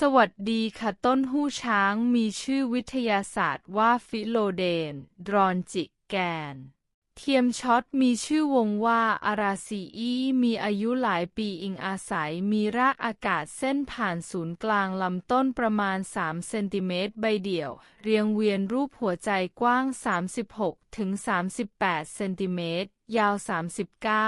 สวัสดีค่ะต้นหู้ช้างมีชื่อวิทยาศาสตร์ว่าฟิโลเดน ดรอนจิแกน เทียมช็อตมีชื่อวงว่าอาราซีอีมีอายุหลายปีอิงอาศัยมีรากอากาศเส้นผ่านศูนย์กลางลำต้นประมาณ 3 เซนติเมตรใบเดี่ยว เรียงเวียนรูปหัวใจกว้าง 36-38 เซนติเมตร ยาว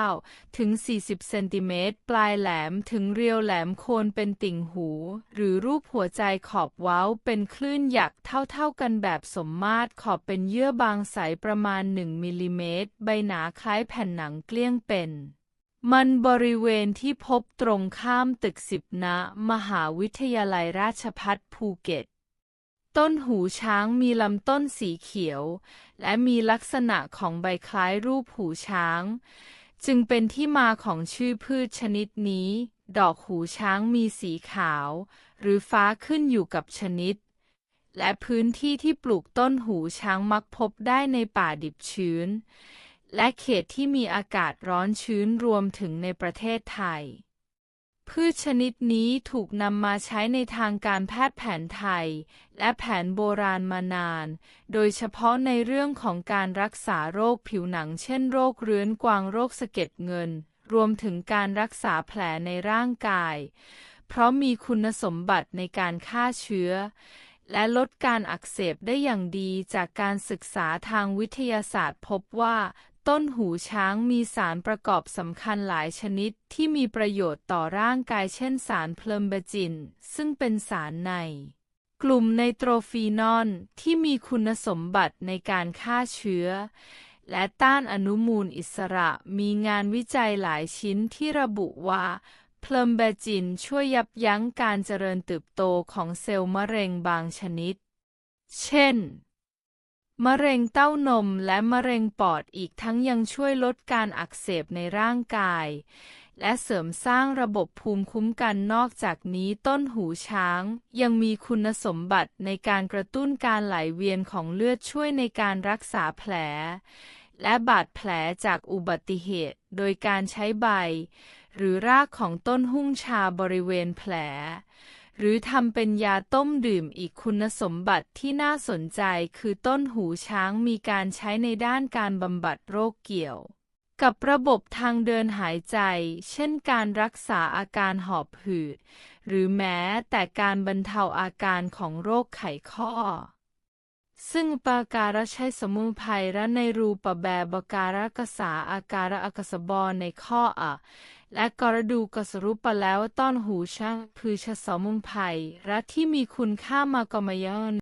39 ถึง 40 เซนติเมตร ปลายแหลมถึงเรียวแหลมโคนเป็นติ่งหู หรือรูปหัวใจขอบเว้าเป็นคลื่นหยักเท่าๆกันแบบสมมาตรขอบเป็นเยื่อบางใสประมาณ 1 มิลลิเมตร ใบหนาคล้ายแผ่นหนังเกลี้ยงเป็นมันบริเวณที่พบตรงข้ามตึกสิบณมหาวิทยาลัยราชภัฏภูเก็ต ต้นหูช้างมีลำต้นสีเขียว และมีลักษณะของใบคล้ายรูปหูช้าง จึงเป็นที่มาของชื่อพืชชนิดนี้ ดอกหูช้างมีสีขาว หรือฟ้าขึ้นอยู่กับชนิด และพื้นที่ที่ปลูกต้นหูช้างมักพบได้ในป่าดิบชื้น และเขตที่มีอากาศร้อนชื้นรวมถึงในประเทศไทย พืชชนิดนี้ถูกนำมาใช้ในทางการแพทย์แผนไทย และแผนโบราณมานาน โดยเฉพาะในเรื่องของการรักษาโรคผิวหนังเช่นโรคเรื้อนกวางโรคสะเก็ดเงิน รวมถึงการรักษาแผลในร่างกาย เพราะมีคุณสมบัติในการฆ่าเชื้อ และลดการอักเสบได้อย่างดีจากการศึกษาทางวิทยาศาสตร์พบว่า ต้นหูช้างมีสารประกอบสำคัญหลายชนิดที่มีประโยชน์ต่อร่างกายเช่นสารเพลิมเบจิน ซึ่งเป็นสารใน กลุ่มไนโตรฟีนอลที่มีคุณสมบัติในการฆ่าเชื้อ และต้านอนุมูลอิสระมีงานวิจัยหลายชิ้นที่ระบุว่าเพลิมเบจินช่วยยับยั้งการเจริญเติบโตของเซลล์มะเร็งบางชนิด เช่น มะเร็งเต้านมและมะเร็งปอดอีกทั้งยังช่วยลดการอักเสบในร่างกาย และเสริมสร้างระบบภูมิคุ้มกันนอกจากนี้ต้นหูช้าง ยังมีคุณสมบัติในการกระตุ้นการไหลเวียนของเลือดช่วยในการรักษาแผล และบาดแผลจากอุบัติเหตุ โดยการใช้ใบ หรือรากของต้นหุ้งชาบริเวณแผล หรือทำเป็นยาต้มดื่มอีกคุณสมบัติที่น่าสนใจคือต้นหูช้างมีการใช้ในด้านการบำบัดโรคเกี่ยว กับระบบทางเดินหายใจ เช่นการรักษาอาการหอบหืด หรือแม้แต่การบรรเทาอาการของโรคไขข้อซึ่งปาการะใช้สมุนไพรและในรูปแบบการะกษาอาการะอากสบอในข้ออะ และกระดูกสรุปไปแล้วต้อนหูช่างพือชะสมุนไพรและที่มีคุณค่ามากมายอน